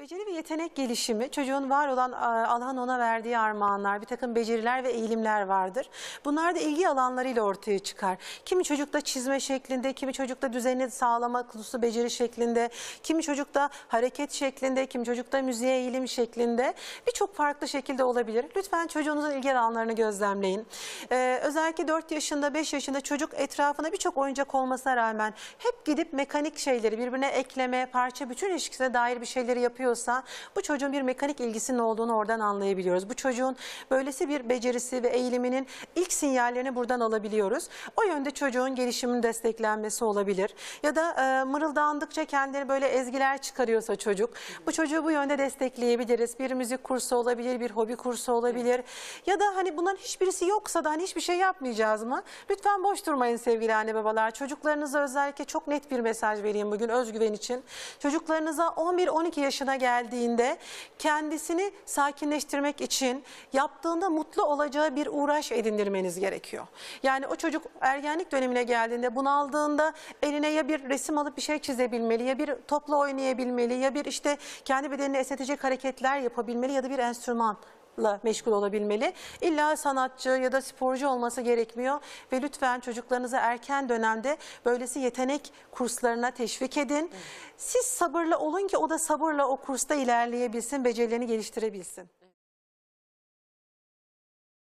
Beceri ve yetenek gelişimi çocuğun var olan a, Allah'ın ona verdiği armağanlar, bir takım beceriler ve eğilimler vardır. Bunlar da ilgi alanlarıyla ortaya çıkar. Kimi çocukta çizme şeklinde, kimi çocukta düzeni sağlama kutusu beceri şeklinde, kimi çocukta hareket şeklinde, kimi çocukta müziğe eğilim şeklinde birçok farklı şekilde olabilir. Lütfen çocuğunuzun ilgi alanlarını gözlemleyin. Ee, özellikle 4 yaşında, 5 yaşında çocuk etrafında birçok oyuncak olmasına rağmen hep gidip mekanik şeyleri birbirine ekleme, parça bütün ilişkisine dair bir şeyleri yapıyorsa bu çocuğun bir mekanik ilgisinin olduğunu oradan anlayabiliyoruz. Bu çocuğun böylesi bir becerisi ve eğiliminin ilk sinyallerini buradan alabiliyoruz. O yönde çocuğun gelişiminin desteklenmesi olabilir. Ya da e, mırıldandıkça kendini böyle ezgiler çıkarıyorsa çocuk bu çocuğu bu yönde destekleyebiliriz. Bir müzik kursu olabilir, bir hobi kursu olabilir. Ya da hani bunların hiçbirisi yoksa da hani hiçbir şey yapmayacağız mı? Lütfen boş durmayın sevgili anne babalar. Çocuklarınıza özellikle çok net bir mesaj vereyim bugün özgüven için. Çocuklarınıza 11-12 yaşına geldiğinde kendisini sakinleştirmek için yaptığında mutlu olacağı bir uğraş edindirmeniz gerekiyor. Yani o çocuk ergenlik dönemine geldiğinde bunaldığında eline ya bir resim alıp bir şey çizebilmeli ya bir topla oynayabilmeli ya bir işte kendi bedenini esnetecek hareketler yapabilmeli ya da bir enstrüman meşgul olabilmeli. İlla sanatçı ya da sporcu olması gerekmiyor ve lütfen çocuklarınızı erken dönemde böylesi yetenek kurslarına teşvik edin. Siz sabırlı olun ki o da sabırla o kursta ilerleyebilsin, becerilerini geliştirebilsin.